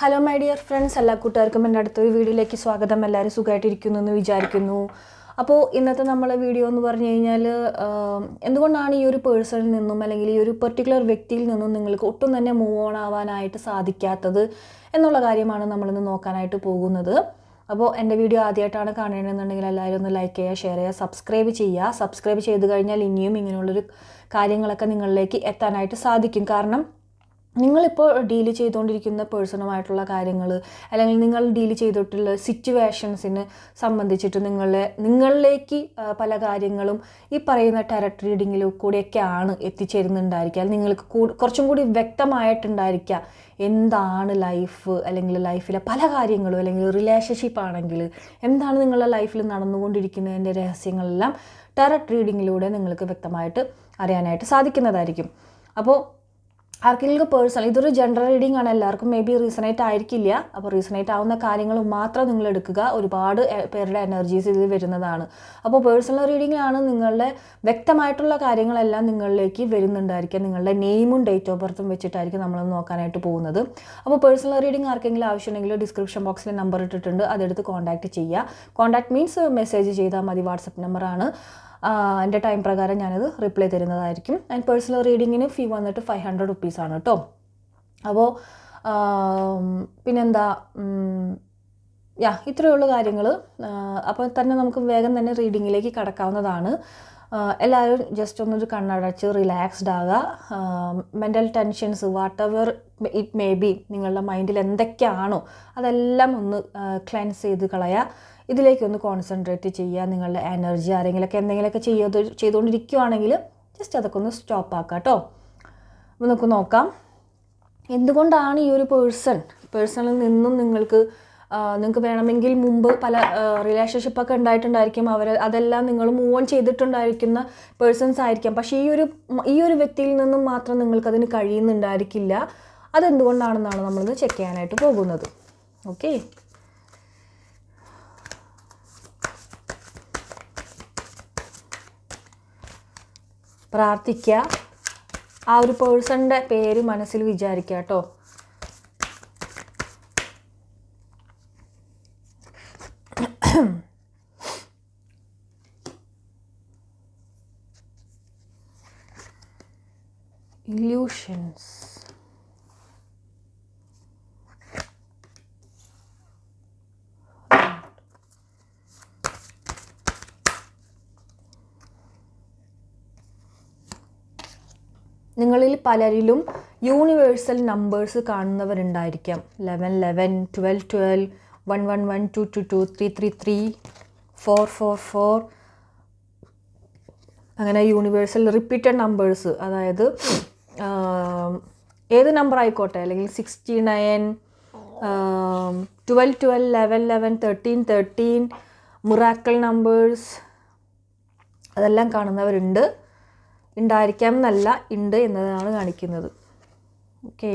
Hello my dear friends എല്ലാ കൂട്ടുകാർക്കും എന്റെ അടുത്തൊരു വീഡിയോയിലേക്ക് സ്വാഗതം. എല്ലാവരും സുഖമായിട്ടിരിക്കുന്നു എന്ന് വിചാരിക്കുന്നു. അപ്പോൾ ഇന്നത്തെ നമ്മളെ വീഡിയോ എന്ന് പറഞ്ഞു കഴിഞ്ഞാൽ എന്തുകൊണ്ടാണ് ഈ ഒരു പേഴ്സണിൽ നിന്നും അല്ലെങ്കിൽ ഈ ഒരു പെർട്ടിക്കുലർ വ്യക്തിയിൽ നിന്നും നിങ്ങൾക്ക് ഒട്ടും തന്നെ മൂവ് ഓൺ ആവാനായിട്ട് സാധിക്കാത്തത് എന്നുള്ള കാര്യമാണ് നമ്മളിന്ന് നോക്കാനായിട്ട് പോകുന്നത്. അപ്പോൾ എന്റെ വീഡിയോ ആദ്യമായിട്ടാണ് കാണണമെന്നുണ്ടെങ്കിൽ എല്ലാവരും ഒന്ന് ലൈക്ക് ചെയ്യുക ഷെയർ ചെയ്യുക സബ്സ്ക്രൈബ് ചെയ്യുക. സബ്സ്ക്രൈബ് ചെയ്ത് കഴിഞ്ഞാൽ ഇനിയും ഇങ്ങനെയുള്ളൊരു കാര്യങ്ങളൊക്കെ നിങ്ങളിലേക്ക് എത്താനായിട്ട് സാധിക്കും. കാരണം നിങ്ങളിപ്പോൾ ഡീൽ ചെയ്തുകൊണ്ടിരിക്കുന്ന പേഴ്സണുമായിട്ടുള്ള കാര്യങ്ങൾ അല്ലെങ്കിൽ നിങ്ങൾ ഡീൽ ചെയ്തിട്ടുള്ള സിറ്റുവേഷൻസിന് സംബന്ധിച്ചിട്ട് നിങ്ങളെ നിങ്ങളിലേക്ക് പല കാര്യങ്ങളും ഈ പറയുന്ന ടെററ്റ് റീഡിങ്ങിലും കൂടിയൊക്കെയാണ് എത്തിച്ചേരുന്നുണ്ടായിരിക്കുക. നിങ്ങൾക്ക് കുറച്ചും കൂടി വ്യക്തമായിട്ടുണ്ടായിരിക്കുക എന്താണ് ലൈഫ് അല്ലെങ്കിൽ ലൈഫിലെ പല കാര്യങ്ങളും അല്ലെങ്കിൽ റിലേഷൻഷിപ്പ് ആണെങ്കിൽ എന്താണ് നിങ്ങളുടെ ലൈഫിൽ നടന്നുകൊണ്ടിരിക്കുന്നതിന്റെ രഹസ്യങ്ങളെല്ലാം ടെററ്റ് റീഡിങ്ങിലൂടെ നിങ്ങൾക്ക് വ്യക്തമായിട്ട് അറിയാനായിട്ട് സാധിക്കുന്നതായിരിക്കും. അപ്പോൾ ആർക്കെങ്കിലും പേഴ്സണൽ ഇതൊരു ജനറൽ റീഡിംഗ് ആണ് എല്ലാവർക്കും മേ ബി റീസണേറ്റ് ആയിരിക്കില്ല. അപ്പോൾ റീസണേറ്റ് ആവുന്ന കാര്യങ്ങൾ മാത്രം നിങ്ങൾ എടുക്കുക. ഒരുപാട് പേരുടെ എനർജീസ് ഇതിൽ വരുന്നതാണ്. അപ്പോൾ പേഴ്സണൽ റീഡിങ്ങിലാണ് നിങ്ങളുടെ വ്യക്തമായിട്ടുള്ള കാര്യങ്ങളെല്ലാം നിങ്ങളിലേക്ക് വരുന്നുണ്ടായിരിക്കുക. നിങ്ങളുടെ നെയിമും ഡേറ്റ് ഓഫ് ബർത്തും വെച്ചിട്ടായിരിക്കും നമ്മൾ നോക്കാനായിട്ട് പോകുന്നത്. അപ്പോൾ പേഴ്സണൽ റീഡിംഗ് ആർക്കെങ്കിലും ആവശ്യമുണ്ടെങ്കിൽ ഡിസ്ക്രിപ്ഷൻ ബോക്സിൽ നമ്പർ ഇട്ടിട്ടുണ്ട്. അതെടുത്ത് കോൺടാക്റ്റ് ചെയ്യുക. കോൺടാക്ട് മീൻസ് മെസ്സേജ് ചെയ്താൽ മതി. വാട്സപ്പ് നമ്പറാണ് എന്റെ ടൈം പ്രകാരം ഞാനത് റിപ്ലൈ തരുന്നതായിരിക്കും. ആൻഡ് പേഴ്സണൽ റീഡിങ്ങിന് ഫീ വന്നിട്ട് ഫൈവ് ഹൺഡ്രഡ് റുപ്പീസാണ് കേട്ടോ അപ്പോൾ പിന്നെന്താ യാ ഇത്രയുള്ള കാര്യങ്ങൾ അപ്പോൾ തന്നെ നമുക്ക് വേഗം തന്നെ റീഡിങ്ങിലേക്ക് കടക്കാവുന്നതാണ്. എല്ലാവരും ജസ്റ്റ് ഒന്നൊരു കണ്ണടച്ച് റിലാക്സ്ഡ് ആകുക mental tensions whatever it may be നിങ്ങളുടെ മൈൻഡിൽ എന്തൊക്കെയാണോ അതെല്ലാം ഒന്ന് ക്ലെൻസ് ചെയ്ത് കളയുക ഇതിലേക്കൊന്ന് കോൺസെൻട്രേറ്റ് ചെയ്യുക നിങ്ങളുടെ എനർജി ആരെങ്കിലുമൊക്കെ എന്തെങ്കിലുമൊക്കെ ചെയ്ത് ചെയ്തുകൊണ്ടിരിക്കുകയാണെങ്കിൽ ജസ്റ്റ് അതൊക്കെ ഒന്ന് സ്റ്റോപ്പ് ആക്കുക കേട്ടോ അപ്പോൾ നമുക്ക് നോക്കാം. എന്തുകൊണ്ടാണ് ഈ ഒരു പേഴ്സൺ പേഴ്സണിൽ നിന്നും നിങ്ങൾക്ക് നിങ്ങൾക്ക് വേണമെങ്കിൽ മുമ്പ് പല റിലേഷൻഷിപ്പൊക്കെ ഉണ്ടായിട്ടുണ്ടായിരിക്കും. അവർ അതെല്ലാം നിങ്ങൾ മൂവ് ഓൺ ചെയ്തിട്ടുണ്ടായിരിക്കുന്ന പേഴ്സൺസ് ആയിരിക്കാം. പക്ഷേ ഈ ഒരു ഈ ഒരു വ്യക്തിയിൽ നിന്നും മാത്രം നിങ്ങൾക്കതിന് കഴിയുന്നുണ്ടായിരിക്കില്ല. അതെന്തുകൊണ്ടാണെന്നാണ് നമ്മളിന്ന് ചെക്ക് ചെയ്യാനായിട്ട് പോകുന്നത്. ഓക്കെ പ്രാർത്ഥിക്കുക ആ ഒരു പേഴ്സണിന്റെ പേര് മനസ്സിൽ വിചാരിക്കുക കേട്ടോ. ഇല്യൂഷൻസ് നിങ്ങളിൽ പലരിലും universal numbers കാണുന്നവരുണ്ടായിരിക്കാം. Eleven eleven twelve twelve one one one two two two three three three four four four അങ്ങനെ യൂണിവേഴ്സൽ റിപ്പീറ്റഡ് നമ്പേഴ്സ് അതായത് ഏത് നമ്പർ ആയിക്കോട്ടെ? അല്ലെങ്കിൽ sixty nine twelve twelve eleven eleven thirteen thirteen miracle numbers അതെല്ലാം കാണുന്നവരുണ്ട്. ഉണ്ടായിരിക്കാം എന്നല്ല ഉണ്ട് എന്നതാണ് കാണിക്കുന്നത്. ഓക്കെ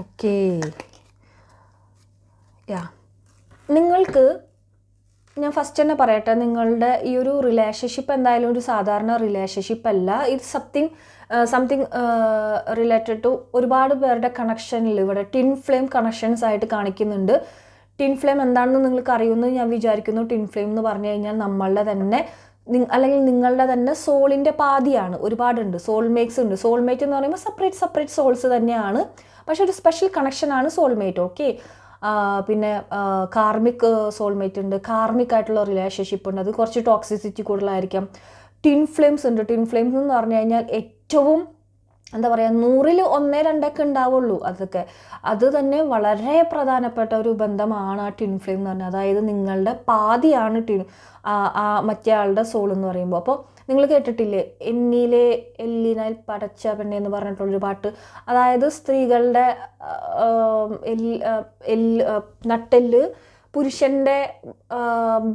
ഓക്കേ യാ നിങ്ങൾക്ക് ഞാൻ ഫസ്റ്റ് തന്നെ പറയട്ടെ നിങ്ങളുടെ ഈ ഒരു റിലേഷൻഷിപ്പ് എന്തായാലും ഒരു സാധാരണ റിലേഷൻഷിപ്പ് അല്ല. ഇത് സംതിങ് സംതിങ് റിലേറ്റഡ് ടു ഒരുപാട് പേരുടെ കണക്ഷനിൽ ഇവിടെ ടിൻ ഫ്ലെയിം കണക്ഷൻസ് ആയിട്ട് കാണിക്കുന്നുണ്ട്. ടിൻ ഫ്ലെയിം എന്താണെന്ന് നിങ്ങൾക്ക് അറിയുമെന്ന് ഞാൻ വിചാരിക്കുന്നു. ടിൻ ഫ്ലെയിം എന്ന് പറഞ്ഞു കഴിഞ്ഞാൽ നമ്മളുടെ തന്നെ അല്ലെങ്കിൽ നിങ്ങളുടെ തന്നെ സോളിന്റെ പാതിയാണ്. ഒരുപാടുണ്ട്. സോൾമേറ്റ്സ് ഉണ്ട്. സോൾമേറ്റ് എന്ന് പറയുമ്പോൾ സെപ്പറേറ്റ് സെപ്പറേറ്റ് സോൾസ് തന്നെയാണ്. പക്ഷേ ഒരു സ്പെഷ്യൽ കണക്ഷനാണ് സോൾമേറ്റ് ഓക്കെ പിന്നെ കാർമിക് സോൾമേറ്റ് ഉണ്ട്. കാർമിക് ആയിട്ടുള്ള റിലേഷൻഷിപ്പ് ഉണ്ട്. അത് കുറച്ച് ടോക്സിസിറ്റി കൂടുതലായിരിക്കാം. ടിൻ ഫ്ലെയിംസ് ഉണ്ട്. ടിൻ ഫ്ലെയിംസ് എന്ന് പറഞ്ഞു കഴിഞ്ഞാൽ ഏറ്റവും എന്താ പറയുക നൂറിൽ ഒന്നേ രണ്ടൊക്കെ ഉണ്ടാവുള്ളൂ അതൊക്കെ. അത് തന്നെ വളരെ പ്രധാനപ്പെട്ട ഒരു ബന്ധമാണ് ആ ടിൻ ഫ്ലെയിം എന്ന് പറഞ്ഞാൽ. അതായത് നിങ്ങളുടെ പാതിയാണ് ആ മറ്റേ ആളുടെ സോൾ എന്ന് പറയുമ്പോൾ. അപ്പോൾ നിങ്ങൾ കേട്ടിട്ടില്ലേ? എന്നിലെ എല്ലിനാൽ പടച്ച പെണ്ണെ എന്ന് പറഞ്ഞിട്ടുള്ളൊരു പാട്ട്. അതായത് സ്ത്രീകളുടെ നട്ടെല്ല് പുരുഷന്റെ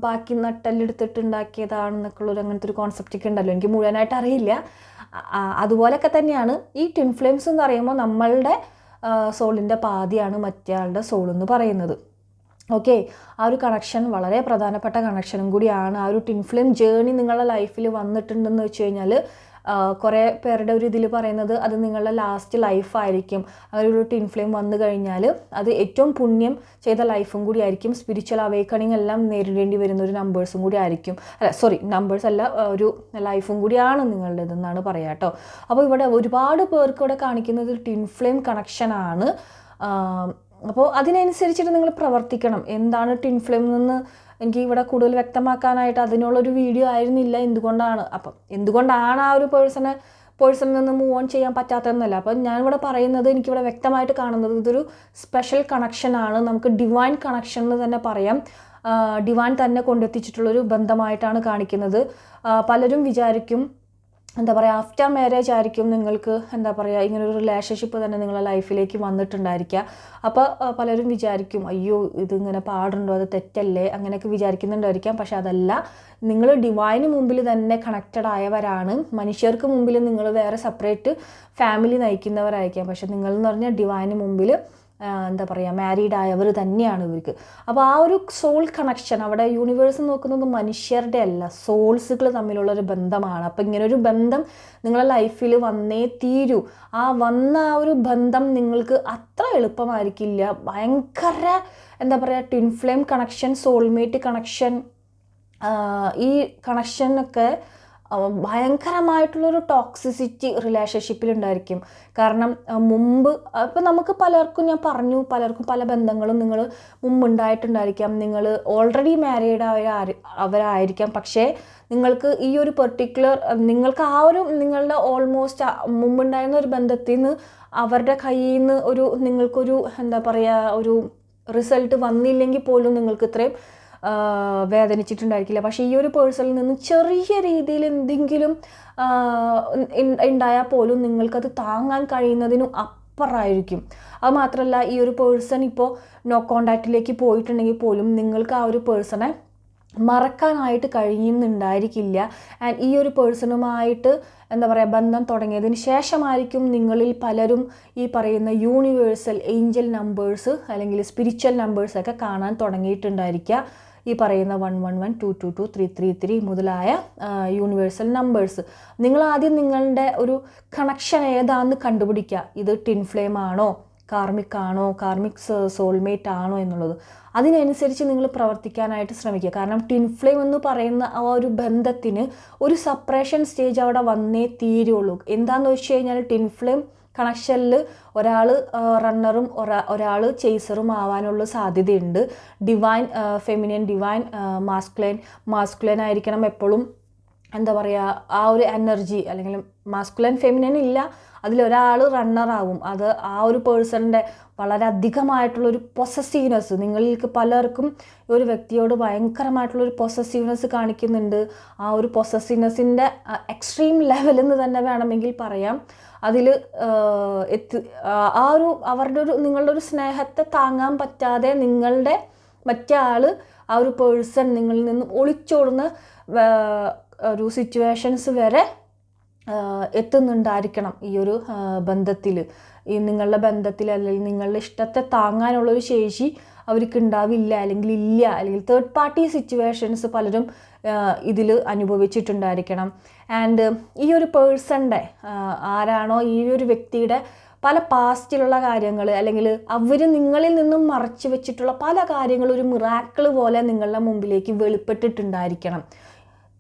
ബാക്കി നട്ടെല്ലെടുത്തിട്ട് ഉണ്ടാക്കിയതാണെന്നൊക്കെയുള്ളൊരു അങ്ങനത്തെ ഒരു കോൺസെപ്റ്റ് ഒക്കെ ഉണ്ടല്ലോ. എനിക്ക് മുഴുവനായിട്ട് അറിയില്ല. അതുപോലെയൊക്കെ തന്നെയാണ് ഈ ട്വിൻ ഫ്ലെയിംസ് എന്ന് പറയുമ്പോൾ നമ്മളുടെ സോളിന്റെ പാതിയാണ് മറ്റേ ആളുടെ സോൾ എന്ന് പറയുന്നത്. ഓക്കെ ആ ഒരു കണക്ഷൻ വളരെ പ്രധാനപ്പെട്ട കണക്ഷനും കൂടിയാണ്. ആ ഒരു ടിൻ ഫ്ലെയിം ജേണി നിങ്ങളുടെ ലൈഫിൽ വന്നിട്ടുണ്ടെന്ന് വെച്ച് കഴിഞ്ഞാൽ കുറേ പേരുടെ ഒരു ഇതിൽ പറയുന്നത് അത് നിങ്ങളുടെ ലാസ്റ്റ് ലൈഫായിരിക്കും ഒരു ടിൻ ഫ്ലെയിം വന്നു കഴിഞ്ഞാൽ അത് ഏറ്റവും പുണ്യം ചെയ്ത ലൈഫും കൂടി ആയിരിക്കും. സ്പിരിച്വൽ അവേക്കണിങ് എല്ലാം നേരിടേണ്ടി വരുന്ന ഒരു നമ്പേഴ്സും കൂടി ആയിരിക്കും. അല്ല സോറി നമ്പേഴ്സ് അല്ല ഒരു ലൈഫും കൂടിയാണ് നിങ്ങളുടേതെന്നാണ് പറയാം കേട്ടോ അപ്പോൾ ഇവിടെ ഒരുപാട് പേർക്ക് ഇവിടെ കാണിക്കുന്നത് ടിൻ ഫ്ലെയിം കണക്ഷനാണ് അപ്പോൾ അതിനനുസരിച്ചിട്ട് നിങ്ങൾ പ്രവർത്തിക്കണം. എന്താണ് ടിൻഫ്ലെയിം നിന്ന് എനിക്ക് ഇവിടെ കൂടുതൽ വ്യക്തമാക്കാനായിട്ട് അതിനുള്ളൊരു വീഡിയോ ആയിരുന്നില്ല. എന്തുകൊണ്ടാണ്? അപ്പം എന്തുകൊണ്ടാണ് ആ ഒരു പേഴ്സണെ പേഴ്സണിൽ നിന്ന് മൂവ് ഓൺ ചെയ്യാൻ പറ്റാത്തതെന്നല്ല. അപ്പം ഞാനിവിടെ പറയുന്നത് എനിക്കിവിടെ വ്യക്തമായിട്ട് കാണുന്നത് ഇതൊരു സ്പെഷ്യൽ കണക്ഷനാണ് നമുക്ക് ഡിവൈൻ കണക്ഷൻ എന്ന് തന്നെ പറയാം. ഡിവൈൻ തന്നെ കൊണ്ടെത്തിച്ചിട്ടുള്ളൊരു ബന്ധമായിട്ടാണ് കാണിക്കുന്നത്. പലരും വിചാരിക്കും എന്താ പറയുക ആഫ്റ്റർ മാരേജ് ആയിരിക്കും നിങ്ങൾക്ക് എന്താ പറയുക ഇങ്ങനെ ഒരു റിലേഷൻഷിപ്പ് തന്നെ നിങ്ങളുടെ ലൈഫിലേക്ക് വന്നിട്ടുണ്ടായിരിക്കുക. അപ്പോൾ പലരും വിചാരിക്കും അയ്യോ ഇതിങ്ങനെ പാടുണ്ടോ? അത് തെറ്റല്ലേ? അങ്ങനെയൊക്കെ വിചാരിക്കുന്നുണ്ടായിരിക്കാം. പക്ഷേ അതല്ല. നിങ്ങൾ ഡിവൈന് മുമ്പിൽ തന്നെ കണക്റ്റഡ് ആയവരാണ്. മനുഷ്യർക്ക് മുമ്പിൽ നിങ്ങൾ വേറെ സെപ്പറേറ്റ് ഫാമിലി നയിക്കുന്നവരായിരിക്കാം. പക്ഷേ നിങ്ങളെന്ന് പറഞ്ഞാൽ ഡിവൈന് മുമ്പിൽ എന്താ പറയുക മാരീഡ് ആയവർ തന്നെയാണ് ഇവർക്ക്. അപ്പോൾ ആ ഒരു സോൾ കണക്ഷൻ അവിടെ യൂണിവേഴ്സ് നോക്കുന്നത് മനുഷ്യരുടെ അല്ല സോൾസുകൾ തമ്മിലുള്ള ഒരു ബന്ധമാണ്. അപ്പോൾ ഇങ്ങനെ ഒരു ബന്ധം നിങ്ങളുടെ ലൈഫിൽ വന്നേ തീരൂ. ആ വന്ന ആ ഒരു ബന്ധം നിങ്ങൾക്ക് അത്ര എളുപ്പമായിരിക്കില്ല. ഭയങ്കര എന്താ പറയുക twin flame connection soulmate connection ഈ കണക്ഷനൊക്കെ ഭയങ്കരമായിട്ടുള്ളൊരു ടോക്സിസിറ്റി റിലേഷൻഷിപ്പിലുണ്ടായിരിക്കും കാരണം മുമ്പ് ഇപ്പം നമുക്ക് പലർക്കും ഞാൻ പറഞ്ഞു പലർക്കും പല ബന്ധങ്ങളും നിങ്ങൾ മുമ്പ് ഉണ്ടായിട്ടുണ്ടായിരിക്കാം നിങ്ങൾ ഓൾറെഡി മാരീഡ് ആയ അവരായിരിക്കാം. പക്ഷേ നിങ്ങൾക്ക് ഈ ഒരു പെർട്ടിക്കുലർ നിങ്ങൾക്ക് ആ ഒരു നിങ്ങളുടെ ഓൾമോസ്റ്റ് മുമ്പുണ്ടായിരുന്ന ഒരു ബന്ധത്തിൽ നിന്ന് അവരുടെ കയ്യിൽ നിന്ന് ഒരു നിങ്ങൾക്കൊരു എന്താ പറയുക ഒരു റിസൾട്ട് വന്നില്ലെങ്കിൽ പോലും നിങ്ങൾക്ക് ഇത്രയും വേദനിച്ചിട്ടുണ്ടായിരിക്കില്ല. പക്ഷേ ഈ ഒരു പേഴ്സണിൽ നിന്ന് ചെറിയ രീതിയിൽ എന്തെങ്കിലും ഉണ്ടായാൽ പോലും നിങ്ങൾക്കത് താങ്ങാൻ കഴിയുന്നതിനും അപ്പുറമായിരിക്കും. അത് മാത്രമല്ല ഈ ഒരു പേഴ്സൺ ഇപ്പോൾ നോ കോണ്ടാക്റ്റിലേക്ക് പോയിട്ടുണ്ടെങ്കിൽ പോലും നിങ്ങൾക്ക് ആ ഒരു പേഴ്സണെ മറക്കാനായിട്ട് കഴിയുന്നുണ്ടായിരിക്കില്ല. ആൻഡ് ഈ ഒരു പേഴ്സണുമായിട്ട് എന്താ പറയുക ബന്ധം തുടങ്ങിയതിന് ശേഷമായിരിക്കും നിങ്ങളിൽ പലരും ഈ പറയുന്ന യൂണിവേഴ്സൽ ഏഞ്ചൽ നമ്പേഴ്സ് അല്ലെങ്കിൽ സ്പിരിച്വൽ നമ്പേഴ്സൊക്കെ കാണാൻ തുടങ്ങിയിട്ടുണ്ടായിരിക്കുക. ഈ പറയുന്ന one one one two two two three three three മുതലായ യൂണിവേഴ്സൽ നമ്പേഴ്സ് നിങ്ങൾ ആദ്യം നിങ്ങളുടെ ഒരു കണക്ഷൻ ഏതാണെന്ന് കണ്ടുപിടിക്കുക. ഇത് ടിൻ ഫ്ലെയിം ആണോ? കാർമിക് ആണോ കാർമിക് സോൾമേറ്റ് ആണോ എന്നുള്ളത്. അതിനനുസരിച്ച് നിങ്ങൾ പ്രവർത്തിക്കാനായിട്ട് ശ്രമിക്കുക. കാരണം ട്വിൻ ഫ്ലെയിം എന്ന് പറയുന്ന ആ ഒരു ബന്ധത്തിന് ഒരു സപ്പറേഷൻ സ്റ്റേജ് അവിടെ വന്നേ തീരുള്ളൂ. എന്താണെന്ന് വെച്ച് കഴിഞ്ഞാൽ ട്വിൻ ഫ്ലെയിം കണക്ഷനിൽ ഒരാൾ റണ്ണറും ഒരാ ഒരാൾ ചേസറും ആവാനുള്ള സാധ്യതയുണ്ട്. Divine feminine divine masculine masculine ആയിരിക്കണം എപ്പോഴും എന്താ പറയുക ആ ഒരു എനർജി അല്ലെങ്കിൽ മാസ്കുലൻ ഫെമിനൻ ഇല്ല. അതിലൊരാൾ റണ്ണറാവും അത് ആ ഒരു പേഴ്സണിന്റെ വളരെ അധികമായിട്ടുള്ളൊരു പൊസസീവ്നെസ് നിങ്ങൾക്ക് പലർക്കും ഒരു വ്യക്തിയോട് ഭയങ്കരമായിട്ടുള്ളൊരു പൊസസീവ്നെസ് കാണിക്കുന്നുണ്ട്. ആ ഒരു പൊസസീവ്നെസ്സിന്റെ എക്സ്ട്രീം ലെവലെന്ന് തന്നെ വേണമെങ്കിൽ പറയാം. അതിൽ എത്തി ആ ഒരു അവരുടെ ഒരു നിങ്ങളുടെ ഒരു സ്നേഹത്തെ താങ്ങാൻ പറ്റാതെ നിങ്ങളുടെ മറ്റേ ആ ഒരു പേഴ്സൺ നിങ്ങളിൽ നിന്നും ഒളിച്ചോടുന്ന ഒരു സിറ്റുവേഷൻസ് വരെ എത്തുന്നുണ്ടായിരിക്കണം ഈ ഒരു ബന്ധത്തിൽ ഈ നിങ്ങളുടെ ബന്ധത്തിൽ അല്ലെങ്കിൽ നിങ്ങളുടെ ഇഷ്ടത്തെ താങ്ങാനുള്ളൊരു ശേഷി അവർക്ക് ഉണ്ടാവില്ല അല്ലെങ്കിൽ ഇല്ല അല്ലെങ്കിൽ തേർഡ് പാർട്ടി സിറ്റുവേഷൻസ് പലരും ഇതിൽ അനുഭവിച്ചിട്ടുണ്ടായിരിക്കണം. ആൻഡ് ഈ ഒരു പേഴ്സണിന്റെ ആരാണോ ഈ ഒരു വ്യക്തിയുടെ പല പാസ്റ്റിലുള്ള കാര്യങ്ങൾ അല്ലെങ്കിൽ അവർ നിങ്ങളിൽ നിന്നും മറച്ചു വെച്ചിട്ടുള്ള പല കാര്യങ്ങളും ഒരു മിറാക്കിൾ പോലെ നിങ്ങളുടെ മുമ്പിലേക്ക് വെളിപ്പെട്ടിട്ടുണ്ടായിരിക്കണം.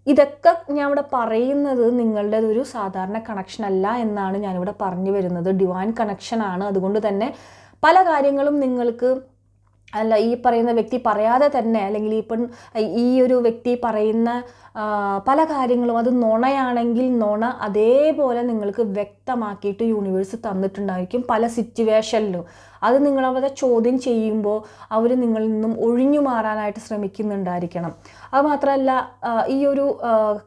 ഇതൊക്കെ ഞാൻ ഇവിടെ പറയുന്നത് നിങ്ങളുടെ ഒരു സാധാരണ കണക്ഷൻ അല്ല എന്നാണ് ഞാനിവിടെ പറഞ്ഞു വരുന്നത്. ഡിവൈൻ കണക്ഷൻ ആണ്. അതുകൊണ്ട് തന്നെ പല കാര്യങ്ങളും നിങ്ങൾക്ക് അല്ല ഈ പറയുന്ന വ്യക്തി പറയാതെ തന്നെ അല്ലെങ്കിൽ ഈ പെൺ ഈ ഒരു വ്യക്തി പറയുന്ന പല കാര്യങ്ങളും അത് നുണയാണെങ്കിൽ നുണ അതേപോലെ നിങ്ങൾക്ക് വ്യക്തമാക്കിയിട്ട് യൂണിവേഴ്സ് തന്നിട്ടുണ്ടായിരിക്കും പല സിറ്റുവേഷനിലും അത് നിങ്ങളവരെ ചോദ്യം ചെയ്യുമ്പോൾ അവർ നിങ്ങളിൽ നിന്നും ഒഴിഞ്ഞു മാറാനായിട്ട് ശ്രമിക്കുന്നുണ്ടായിരിക്കണം. അത് മാത്രമല്ല ഈ ഒരു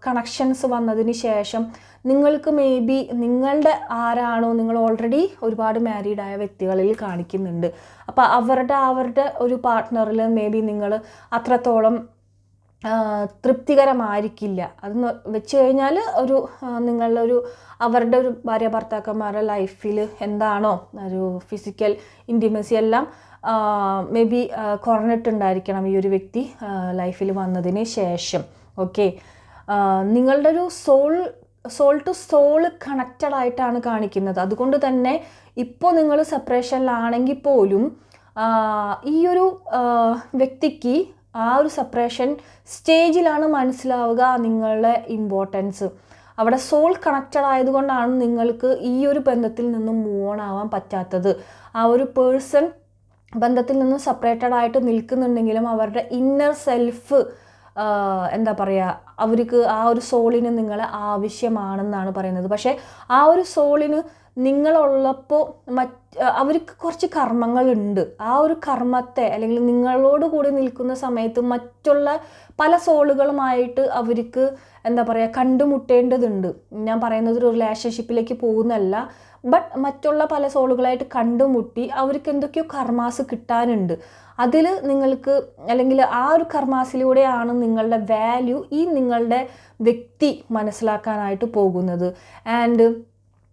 കണക്ഷൻസ് വന്നതിന് ശേഷം നിങ്ങൾക്ക് മേ ബി നിങ്ങളുടെ ആരാണോ നിങ്ങൾ ഓൾറെഡി ഒരുപാട് മാരീഡ് ആയ വ്യക്തികളിൽ കാണിക്കുന്നുണ്ട്. അപ്പോൾ അവരുടെ അവരുടെ ഒരു പാർട്ട്ണറിൽ മേ ബി നിങ്ങൾ അത്രത്തോളം തൃപ്തികരമായിരിക്കില്ല. അത് വെച്ച് കഴിഞ്ഞാൽ ഒരു ഒരു അവരുടെ ഒരു ഭാര്യ ഭർത്താക്കന്മാരുടെ ലൈഫിൽ എന്താണോ ഒരു ഫിസിക്കൽ ഇന്റിമസി എല്ലാം മേ ബി കുറഞ്ഞിട്ടുണ്ടായിരിക്കണം ഈ ഒരു വ്യക്തി ലൈഫിൽ വന്നതിന് ശേഷം. ഓക്കെ നിങ്ങളുടെ ഒരു soul soul to soul connected ആയിട്ടാണ് കാണിക്കുന്നത്. അതുകൊണ്ട് തന്നെ ഇപ്പോൾ നിങ്ങൾ സെപ്പറേഷനിലാണെങ്കിൽ പോലും ഈ ഒരു വ്യക്തിക്ക് ആ ഒരു സെപ്പറേഷൻ സ്റ്റേജിലാണ് മനസ്സിലാവുക നിങ്ങളുടെ ഇമ്പോർട്ടൻസ് അവിടെ സോൾ കണക്റ്റഡ് ആയതുകൊണ്ടാണ് നിങ്ങൾക്ക് ഈ ഒരു ബന്ധത്തിൽ നിന്നും മൂവ് ഓൺ ആവാൻ പറ്റാത്തത്. ആ ഒരു പേഴ്സൺ ബന്ധത്തിൽ നിന്ന് സെപ്പറേറ്റഡ് ആയിട്ട് നിൽക്കുന്നുണ്ടെങ്കിലും അവരുടെ ഇന്നർ സെൽഫ് എന്താ പറയുക അവർക്ക് ആ ഒരു സോളിന് നിങ്ങളെ ആവശ്യമാണെന്നാണ് പറയുന്നത്. പക്ഷേ ആ ഒരു സോളിന് നിങ്ങളുള്ളപ്പോൾ മറ്റ് അവർക്ക് കുറച്ച് കർമ്മങ്ങളുണ്ട്. ആ ഒരു കർമ്മത്തെ അല്ലെങ്കിൽ നിങ്ങളോട് കൂടി നിൽക്കുന്ന സമയത്ത് മറ്റുള്ള പല സോളുകളുമായിട്ട് അവർക്ക് എന്താ പറയുക കണ്ടുമുട്ടേണ്ടതുണ്ട്. ഞാൻ പറയുന്നത് ഒരു റിലേഷൻഷിപ്പിലേക്ക് പോകുന്നല്ല ബട്ട് മറ്റുള്ള പല സോളുകളായിട്ട് കണ്ടുമുട്ടി അവർക്ക് എന്തൊക്കെയോ കർമാസ് കിട്ടാനുണ്ട്. അതിൽ നിങ്ങൾക്ക് അല്ലെങ്കിൽ ആ ഒരു കർമാസിലൂടെയാണ് നിങ്ങളുടെ വാല്യൂ ഈ നിങ്ങളുടെ വ്യക്തി മനസ്സിലാക്കാനായിട്ട് പോകുന്നത്. ആൻഡ്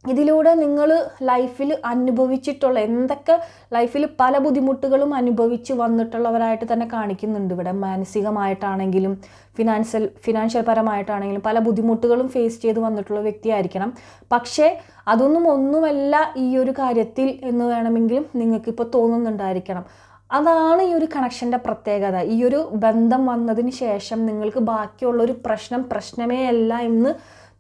ഇതിലൂടെ നിങ്ങൾ ലൈഫിൽ അനുഭവിച്ചിട്ടുള്ള എന്തൊക്കെ ലൈഫിൽ പല ബുദ്ധിമുട്ടുകളും അനുഭവിച്ച് വന്നിട്ടുള്ളവരായിട്ട് തന്നെ കാണിക്കുന്നുണ്ട് ഇവിടെ. മാനസികമായിട്ടാണെങ്കിലും ഫിനാൻഷ്യൽ ഫിനാൻഷ്യൽ പരമായിട്ടാണെങ്കിലും പല ബുദ്ധിമുട്ടുകളും ഫേസ് ചെയ്ത് വന്നിട്ടുള്ള വ്യക്തിയായിരിക്കണം. പക്ഷേ അതൊന്നും ഒന്നുമല്ല ഈ ഒരു കാര്യത്തിൽ എന്ന് വേണമെങ്കിലും നിങ്ങൾക്കിപ്പോൾ തോന്നുന്നുണ്ടായിരിക്കണം. അതാണ് ഈ ഒരു കണക്ഷന്റെ പ്രത്യേകത. ഈ ഒരു ബന്ധം വന്നതിന് ശേഷം നിങ്ങൾക്ക് ബാക്കിയുള്ളൊരു പ്രശ്നം പ്രശ്നമേ അല്ല എന്ന്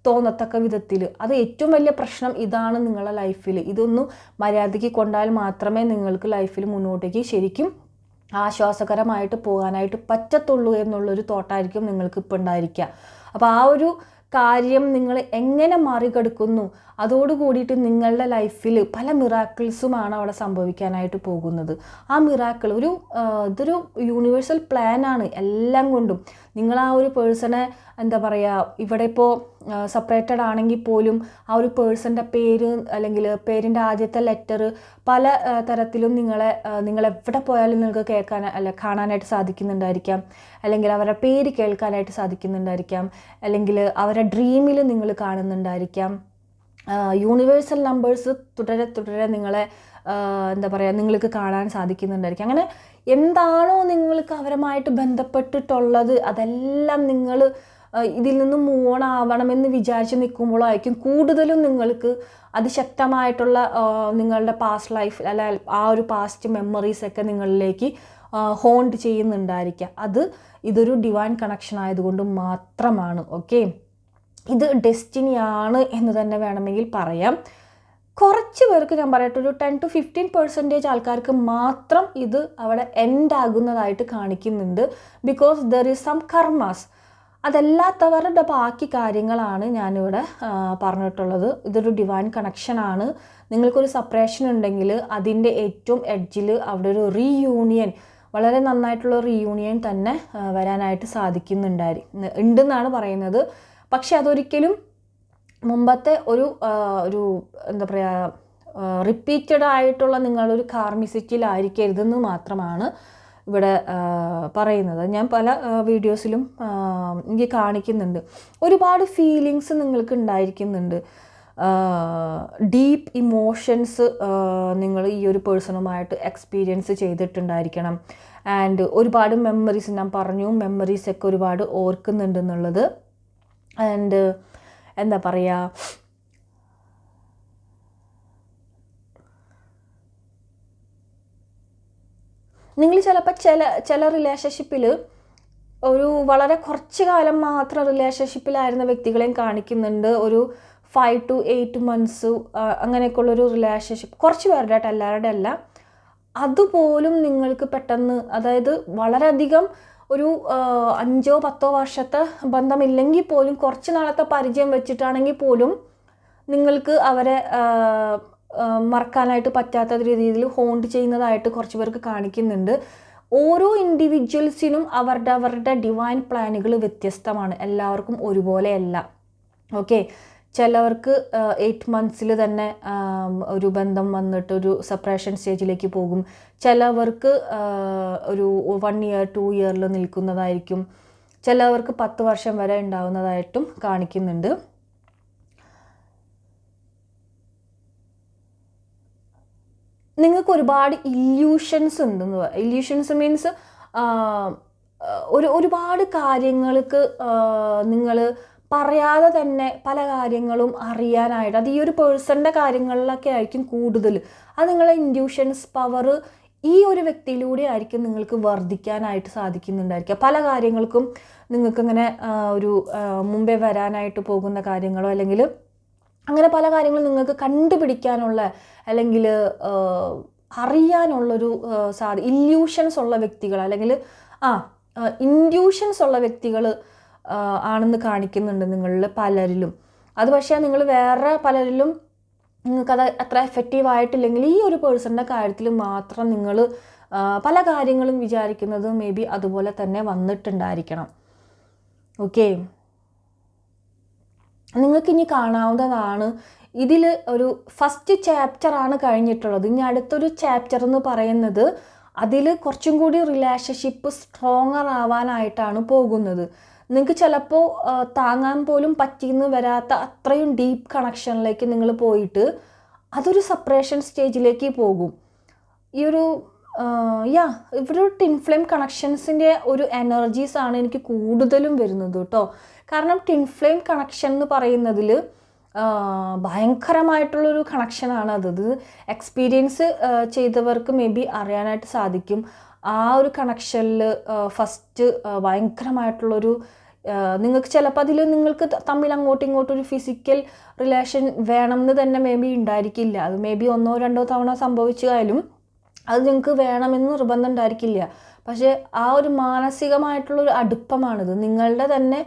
തോന്നത്തക്ക വിധത്തിൽ. അത് ഏറ്റവും വലിയ പ്രശ്നം ഇതാണ് നിങ്ങളുടെ ലൈഫിൽ. ഇതൊന്നും മര്യാദയ്ക്ക് കൊണ്ടാൽ മാത്രമേ നിങ്ങൾക്ക് ലൈഫിൽ മുന്നോട്ടേക്ക് ശരിക്കും ആശ്വാസകരമായിട്ട് പോകാനായിട്ട് പറ്റത്തുള്ളൂ എന്നുള്ളൊരു തോട്ടായിരിക്കും നിങ്ങൾക്ക് ഇപ്പോൾ ഉണ്ടായിരിക്കുക. അപ്പോൾ ആ ഒരു കാര്യം നിങ്ങൾ എങ്ങനെ മറികടക്കുന്നു? അതോട് കൂടിയിട്ട് നിങ്ങളുടെ ലൈഫിൽ പല മിറാക്കിൾസുമാണ് അവിടെ സംഭവിക്കാനായിട്ട് പോകുന്നത്. ആ മിറാക്കിൾ ഒരു ഇതൊരു യൂണിവേഴ്സൽ പ്ലാനാണ് എല്ലാം കൊണ്ടും. നിങ്ങൾ ആ ഒരു പേഴ്സണെ എന്താ പറയുക ഇവിടെ ഇപ്പോൾ സെപ്പറേറ്റഡ് ആണെങ്കിൽ പോലും ആ ഒരു പേഴ്സന്റെ പേര് അല്ലെങ്കിൽ പേരിന്റെ ആദ്യത്തെ ലെറ്റർ പല തരത്തിലും നിങ്ങളെ നിങ്ങൾ എവിടെ പോയാലും നിങ്ങൾക്ക് കേൾക്കാൻ അല്ല കാണാനായിട്ട് സാധിക്കുന്നുണ്ടായിരിക്കാം. അല്ലെങ്കിൽ അവരുടെ പേര് കേൾക്കാനായിട്ട് സാധിക്കുന്നുണ്ടായിരിക്കാം. അല്ലെങ്കിൽ അവരുടെ ഡ്രീമിൽ നിങ്ങൾ കാണുന്നുണ്ടായിരിക്കാം. യൂണിവേഴ്സൽ നമ്പേഴ്സ് തുടരെ തുടരെ നിങ്ങളെ എന്താ പറയുക നിങ്ങൾക്ക് കാണാൻ സാധിക്കുന്നുണ്ടായിരിക്കും. അങ്ങനെ എന്താണോ നിങ്ങൾക്ക് അവരുമായിട്ട് ബന്ധപ്പെട്ടിട്ടുള്ളത് അതെല്ലാം നിങ്ങൾ ഇതിൽ നിന്ന് മൂവ് ഓൺ ആവണമെന്ന് വിചാരിച്ച് നിൽക്കുമ്പോഴായിരിക്കും കൂടുതലും നിങ്ങൾക്ക് അതിശക്തമായിട്ടുള്ള നിങ്ങളുടെ പാസ്റ്റ് ലൈഫ് അല്ല ആ ഒരു പാസ്റ്റ് മെമ്മറീസൊക്കെ നിങ്ങളിലേക്ക് ഹോണ്ട് ചെയ്യുന്നുണ്ടായിരിക്കുക അത് ഇതൊരു ഡിവൈൻ കണക്ഷൻ ആയതുകൊണ്ട് മാത്രമാണ് ഓക്കെ ഇത് ഡെസ്റ്റിനിയാണ് എന്ന് തന്നെ വേണമെങ്കിൽ പറയാം. കുറച്ച് പേർക്ക് ഞാൻ പറയട്ടെ ഒരു ടെൻ ടു ഫിഫ്റ്റീൻ പെർസെന്റേജ് ആൾക്കാർക്ക് മാത്രം ഇത് അവിടെ എൻഡ് ആകുന്നതായിട്ട് കാണിക്കുന്നുണ്ട്. Because there is some karmas അതല്ലാത്തവരുടെ ബാക്കി കാര്യങ്ങളാണ് ഞാനിവിടെ പറഞ്ഞിട്ടുള്ളത്. ഇതൊരു ഡിവൈൻ കണക്ഷനാണ് നിങ്ങൾക്കൊരു സെപ്പറേഷൻ ഉണ്ടെങ്കിൽ അതിന്റെ ഏറ്റവും എഡ്ജിൽ അവിടെ ഒരു റീയൂണിയൻ വളരെ നന്നായിട്ടുള്ള റീയൂണിയൻ തന്നെ വരാനായിട്ട് സാധിക്കുന്നുണ്ടായി ഉണ്ടെന്നാണ് പറയുന്നത്. പക്ഷെ അതൊരിക്കലും മുമ്പത്തെ ഒരു ഒരു എന്താ പറയുക റിപ്പീറ്റഡ് ആയിട്ടുള്ള നിങ്ങളൊരു കാർമിസിറ്റിയിലായിരിക്കരുതെന്ന് മാത്രമാണ് ഇവിടെ പറയുന്നത്. ഞാൻ പല വീഡിയോസിലും എനിക്ക് കാണിക്കുന്നുണ്ട്. ഒരുപാട് ഫീലിങ്സ് നിങ്ങൾക്ക് ഉണ്ടായിരിക്കുന്നുണ്ട്. ഡീപ്പ് ഇമോഷൻസ് നിങ്ങൾ ഈ ഒരു പേഴ്സണുമായിട്ട് എക്സ്പീരിയൻസ് ചെയ്തിട്ടുണ്ടായിരിക്കണം. ആൻഡ് ഒരുപാട് മെമ്മറീസ് ഞാൻ പറഞ്ഞു. മെമ്മറീസൊക്കെ ഒരുപാട് ഓർക്കുന്നുണ്ടെന്നുള്ളത് ആൻഡ് എന്താ പറയുക നിങ്ങൾ ചിലപ്പോൾ ചില ചില റിലേഷൻഷിപ്പിൽ ഒരു വളരെ കുറച്ച് കാലം മാത്രം റിലേഷൻഷിപ്പിലായിരുന്ന വ്യക്തികളെയും കാണിക്കുന്നുണ്ട്. ഒരു ഫൈവ് ടു എയ്റ്റ് മന്ത്സ് അങ്ങനെയൊക്കെയുള്ളൊരു റിലേഷൻഷിപ്പ് കുറച്ച് പേരുടെ ആയിട്ട് എല്ലാവരുടെ അല്ല. അതുപോലും നിങ്ങൾക്ക് പെട്ടെന്ന് അതായത് വളരെയധികം ഒരു അഞ്ചോ പത്തോ വർഷത്തെ ബന്ധമില്ലെങ്കിൽ പോലും കുറച്ച് നാളത്തെ പരിചയം വെച്ചിട്ടാണെങ്കിൽ പോലും നിങ്ങൾക്ക് അവരെ മറക്കാനായിട്ട് പറ്റാത്ത രീതിയിൽ ഹോണ്ട് ചെയ്യുന്നതായിട്ട് കുറച്ച് പേർക്ക് കാണിക്കുന്നുണ്ട്. ഓരോ ഇൻഡിവിജ്വൽസിനും അവരുടെ അവരുടെ ഡിവൈൻ പ്ലാനുകൾ വ്യത്യസ്തമാണ്. എല്ലാവർക്കും ഒരുപോലെയല്ല. ഓക്കെ ചിലവർക്ക് എയ്റ്റ് മന്ത്സിൽ തന്നെ ഒരു ബന്ധം വന്നിട്ട് ഒരു സെപ്പറേഷൻ സ്റ്റേജിലേക്ക് പോകും. ചിലവർക്ക് ഒരു വൺ ഇയർ ടു ഇയറിൽ നിൽക്കുന്നതായിരിക്കും. ചിലവർക്ക് പത്ത് വർഷം വരെ ഉണ്ടാകുന്നതായിട്ടും കാണിക്കുന്നുണ്ട്. നിങ്ങൾക്ക് ഒരുപാട് ഇല്യൂഷൻസ് ഉണ്ടെന്ന് ഇല്യൂഷൻസ് മീൻസ് ഒരു ഒരുപാട് കാര്യങ്ങൾക്ക് നിങ്ങൾ പറയാതെ തന്നെ പല കാര്യങ്ങളും അറിയാനായിട്ട് അത് ഈ ഒരു പേഴ്സണിന്റെ കാര്യങ്ങളിലൊക്കെ ആയിരിക്കും കൂടുതൽ. അത് നിങ്ങളെ ഇൻഡ്യൂഷൻസ് പവർ ഈ ഒരു വ്യക്തിയിലൂടെ ആയിരിക്കും നിങ്ങൾക്ക് വർദ്ധിക്കാനായിട്ട് സാധിക്കുന്നുണ്ടായിരിക്കുക. പല കാര്യങ്ങൾക്കും നിങ്ങൾക്കിങ്ങനെ ഒരു മുമ്പേ വരാനായിട്ട് പോകുന്ന കാര്യങ്ങളോ അല്ലെങ്കിൽ അങ്ങനെ പല കാര്യങ്ങളും നിങ്ങൾക്ക് കണ്ടുപിടിക്കാനുള്ള അല്ലെങ്കിൽ അറിയാനുള്ളൊരു സാധ ഇല്യൂഷൻസ് ഉള്ള വ്യക്തികൾ അല്ലെങ്കിൽ ആ ഇൻഡ്യൂഷൻസ് ഉള്ള വ്യക്തികൾ ആണെന്ന് കാണിക്കുന്നുണ്ട് നിങ്ങളിൽ പലരിലും. അത് പക്ഷേ നിങ്ങൾ വേറെ പലരിലും നിങ്ങൾക്കത് അത്ര എഫക്റ്റീവ് ആയിട്ടില്ലെങ്കിൽ ഈ ഒരു പേഴ്സണിന്റെ കാര്യത്തിൽ മാത്രം നിങ്ങൾ പല കാര്യങ്ങളും വിചാരിക്കുന്നത് മേ ബി അതുപോലെ തന്നെ വന്നിട്ടുണ്ടായിരിക്കണം. ഓക്കെ നിങ്ങൾക്ക് ഇനി കാണാവുന്നതാണ്. ഇതിൽ ഒരു ഫസ്റ്റ് ചാപ്റ്ററാണ് കഴിഞ്ഞിട്ടുള്ളത്. ഇനി അടുത്തൊരു ചാപ്റ്റർ എന്ന് പറയുന്നത് അതിൽ കുറച്ചും കൂടി റിലേഷൻഷിപ്പ് സ്ട്രോങ്ങർ ആവാനായിട്ടാണ് പോകുന്നത്. നിങ്ങൾക്ക് ചിലപ്പോൾ താങ്ങാൻ പോലും പറ്റിയെന്ന് വരാത്ത അത്രയും ഡീപ്പ് കണക്ഷനിലേക്ക് നിങ്ങൾ പോയിട്ട് അതൊരു സെപ്പറേഷൻ സ്റ്റേജിലേക്ക് പോകും. ഈ ഒരു യാ ഇവിടെ ഒരു ടിൻഫ്ലെയിം കണക്ഷൻസിന്റെ ഒരു എനർജീസ് ആണ് എനിക്ക് കൂടുതലും വരുന്നത് കേട്ടോ. കാരണം ടിൻഫ്ലെയിം കണക്ഷൻ എന്ന് പറയുന്നതിൽ ഭയങ്കരമായിട്ടുള്ളൊരു കണക്ഷനാണ് അത്. ഇത് എക്സ്പീരിയൻസ് ചെയ്തവർക്ക് മേ ബി അറിയാനായിട്ട് സാധിക്കും. ആ ഒരു കണക്ഷനിൽ ഫസ്റ്റ് ഭയങ്കരമായിട്ടുള്ളൊരു നിങ്ങൾക്ക് ചിലപ്പോൾ അതിൽ നിങ്ങൾക്ക് തമ്മിൽ അങ്ങോട്ടും ഇങ്ങോട്ടും ഒരു ഫിസിക്കൽ റിലേഷൻ വേണമെന്ന് തന്നെ മേ ബി ഉണ്ടായിരിക്കില്ല. അത് മേ ബി ഒന്നോ രണ്ടോ തവണ സംഭവിച്ചാലും അത് നിങ്ങൾക്ക് വേണമെന്ന് നിർബന്ധം ഉണ്ടായിരിക്കില്ല പക്ഷേ ആ ഒരു മാനസികമായിട്ടുള്ളൊരു അടുപ്പമാണിത്. നിങ്ങളുടെ തന്നെ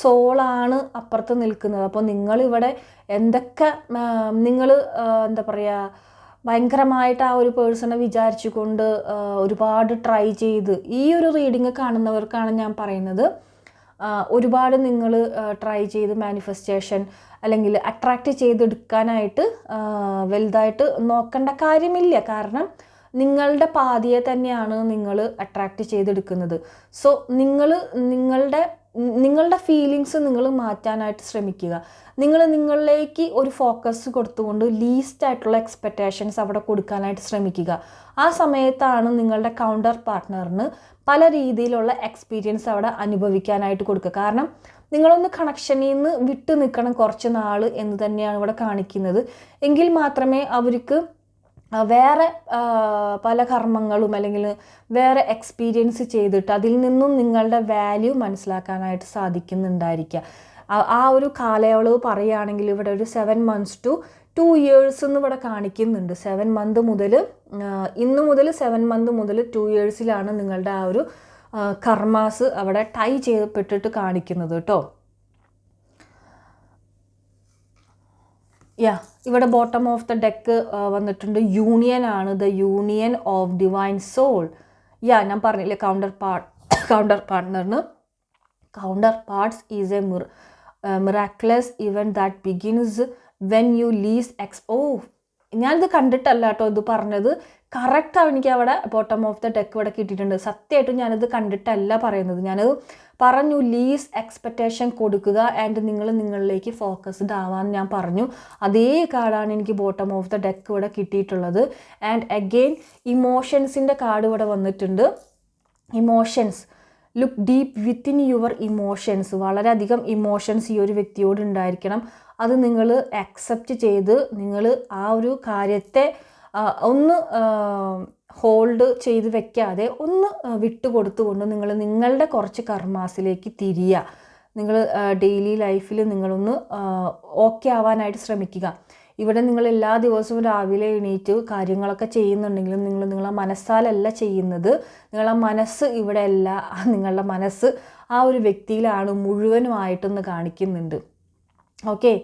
സോളാണ് അപ്പുറത്ത് നിൽക്കുന്നത്. അപ്പോൾ നിങ്ങളിവിടെ എന്തൊക്കെ നിങ്ങൾ എന്താ പറയുക ഭയങ്കരമായിട്ട് ആ ഒരു പേഴ്സണെ വിചാരിച്ചുകൊണ്ട് ഒരുപാട് ട്രൈ ചെയ്ത് ഈ ഒരു റീഡിങ് കാണുന്നവർക്കാണ് ഞാൻ പറയുന്നത്. ഒരുപാട് നിങ്ങൾ ട്രൈ ചെയ്ത് മാനിഫെസ്റ്റേഷൻ അല്ലെങ്കിൽ അട്രാക്റ്റ് ചെയ്തെടുക്കാനായിട്ട് വലുതായിട്ട് നോക്കേണ്ട കാര്യമില്ല. കാരണം നിങ്ങളുടെ പാതിയെ തന്നെയാണ് നിങ്ങൾ അട്രാക്റ്റ് ചെയ്തെടുക്കുന്നത്. സോ നിങ്ങൾ നിങ്ങളുടെ നിങ്ങളുടെ ഫീലിങ്സ് നിങ്ങൾ മാറ്റാനായിട്ട് ശ്രമിക്കുക. നിങ്ങൾ നിങ്ങളിലേക്ക് ഒരു ഫോക്കസ് കൊടുത്തുകൊണ്ട് ലീസ്റ്റ് ആയിട്ടുള്ള എക്സ്പെക്റ്റേഷൻസ് അവിടെ കൊടുക്കാനായിട്ട് ശ്രമിക്കുക. ആ സമയത്താണ് നിങ്ങളുടെ കൗണ്ടർ പാർട്ട്ണറിന് പല രീതിയിലുള്ള എക്സ്പീരിയൻസ് അവിടെ അനുഭവിക്കാനായിട്ട് കൊടുക്കുക. കാരണം നിങ്ങളൊന്ന് കണക്ഷനിൽ നിന്ന് വിട്ടു നിൽക്കണം കുറച്ച് നാൾ എന്ന് തന്നെയാണ് ഇവിടെ കാണിക്കുന്നത്. എങ്കിൽ മാത്രമേ അവർക്ക് വേറെ പല കർമ്മങ്ങളും അല്ലെങ്കിൽ വേറെ എക്സ്പീരിയൻസ് ചെയ്തിട്ട് അതിൽ നിന്നും നിങ്ങളുടെ വാല്യൂ മനസ്സിലാക്കാനായിട്ട് സാധിക്കുന്നുണ്ടായിരിക്കുക. ആ ഒരു കാലയളവ് പറയുകയാണെങ്കിൽ ഇവിടെ ഒരു seven months to two years എന്ന് ഇവിടെ കാണിക്കുന്നുണ്ട്. സെവൻ മന്ത് മുതൽ ഇന്ന് മുതൽ സെവൻ മന്ത് മുതൽ ടു ഇയേഴ്സിലാണ് നിങ്ങളുടെ ആ ഒരു കർമാസ് അവിടെ ടൈ ചെയ്യപ്പെട്ടിട്ട് കാണിക്കുന്നത് കേട്ടോ. യാ ഇവിടെ ബോട്ടം ഓഫ് ദ ഡെക്ക് വന്നിട്ടുണ്ട്. യൂണിയൻ ആണ് the union of divine soul yeah ഞാൻ പറഞ്ഞില്ലേ counter part counter പാർട്ട്ണറിന് counterparts is a mir miraculous event that begins when you least ex ഓ ഞാനിത് കണ്ടിട്ടല്ല കേട്ടോ ഇത് പറഞ്ഞത്. കറക്റ്റാണ് എനിക്ക് അവിടെ ബോട്ടം ഓഫ് ദ ഡെക്ക് ഇവിടെ കിട്ടിയിട്ടുണ്ട്. സത്യമായിട്ടും ഞാനിത് കണ്ടിട്ടല്ല പറയുന്നത്. ഞാനത് പറഞ്ഞു ലീസ് എക്സ്പെക്റ്റേഷൻ കൊടുക്കുക ആൻഡ് നിങ്ങൾ നിങ്ങളിലേക്ക് ഫോക്കസ്ഡ് ആവാൻ ഞാൻ പറഞ്ഞു. അതേ കാർഡാണ് എനിക്ക് ബോട്ടം ഓഫ് ദ ഡെക്ക് ഇവിടെ കിട്ടിയിട്ടുള്ളത്. ആൻഡ് അഗെയിൻ ഇമോഷൻസിന്റെ കാർഡ് ഇവിടെ വന്നിട്ടുണ്ട്. Emotions look deep within your emotions വളരെയധികം ഇമോഷൻസ് ഈ ഒരു വ്യക്തിയോട് ഉണ്ടായിരിക്കണം. അത് നിങ്ങൾ അക്സെപ്റ്റ് ചെയ്ത് നിങ്ങൾ ആ ഒരു കാര്യത്തെ ഒന്ന് ഹോൾഡ് ചെയ്ത് വെക്കാതെ ഒന്ന് വിട്ടുകൊടുത്തുകൊണ്ട് നിങ്ങൾ നിങ്ങളുടെ കുറച്ച് കർമാസിലേക്ക് തിരിയുക. നിങ്ങൾ ഡെയിലി ലൈഫിൽ നിങ്ങളൊന്ന് ഓക്കെ ആവാനായിട്ട് ശ്രമിക്കുക. ഇവിടെ നിങ്ങൾ എല്ലാ ദിവസവും രാവിലെ എണീറ്റ് കാര്യങ്ങളൊക്കെ ചെയ്യുന്നുണ്ടെങ്കിലും നിങ്ങൾ നിങ്ങളെ മനസ്സാലല്ല ചെയ്യുന്നത്. നിങ്ങളെ മനസ്സ് ഇവിടെ അല്ല. നിങ്ങളുടെ മനസ്സ് ആ ഒരു വ്യക്തിയിലാണ് മുഴുവനുമായിട്ടൊന്ന് കാണിക്കുന്നുണ്ട്. ഓക്കെ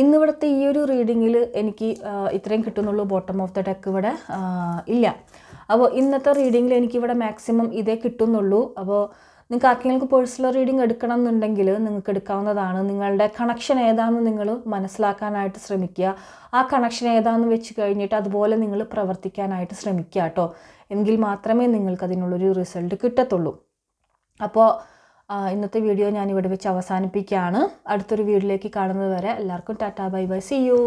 ഇന്നിവിടുത്തെ ഈ ഒരു റീഡിങ്ങിൽ എനിക്ക് ഇത്രയും കിട്ടുന്നുള്ളൂ. ബോട്ടം ഓഫ് ദ ഡെക്ക് ഇവിടെ ഇല്ല. അപ്പോൾ ഇന്നത്തെ റീഡിങ്ങിൽ എനിക്കിവിടെ മാക്സിമം ഇതേ കിട്ടുന്നുള്ളൂ. അപ്പോൾ നിങ്ങൾക്ക് ആർക്കെങ്കിലും പേഴ്സണൽ റീഡിംഗ് എടുക്കണം എന്നുണ്ടെങ്കിൽ നിങ്ങൾക്ക് എടുക്കാവുന്നതാണ്. നിങ്ങളുടെ കണക്ഷൻ ഏതാണെന്ന് നിങ്ങൾ മനസ്സിലാക്കാനായിട്ട് ശ്രമിക്കുക. ആ കണക്ഷൻ ഏതാണെന്ന് വെച്ച് കഴിഞ്ഞിട്ട് അതുപോലെ നിങ്ങൾ പ്രവർത്തിക്കാനായിട്ട് ശ്രമിക്കുക കേട്ടോ. എങ്കിൽ മാത്രമേ നിങ്ങൾക്ക് അതിനുള്ളൊരു റിസൾട്ട് കിട്ടത്തുള്ളൂ. അപ്പോൾ ഇന്നത്തെ വീഡിയോ ഞാൻ ഇവിടെ വെച്ച് അവസാനിപ്പിക്കുകയാണ്. അടുത്തൊരു വീഡിയോയിലേക്ക് കാണുന്നത് വരെ എല്ലാവർക്കും tata bye bye. See you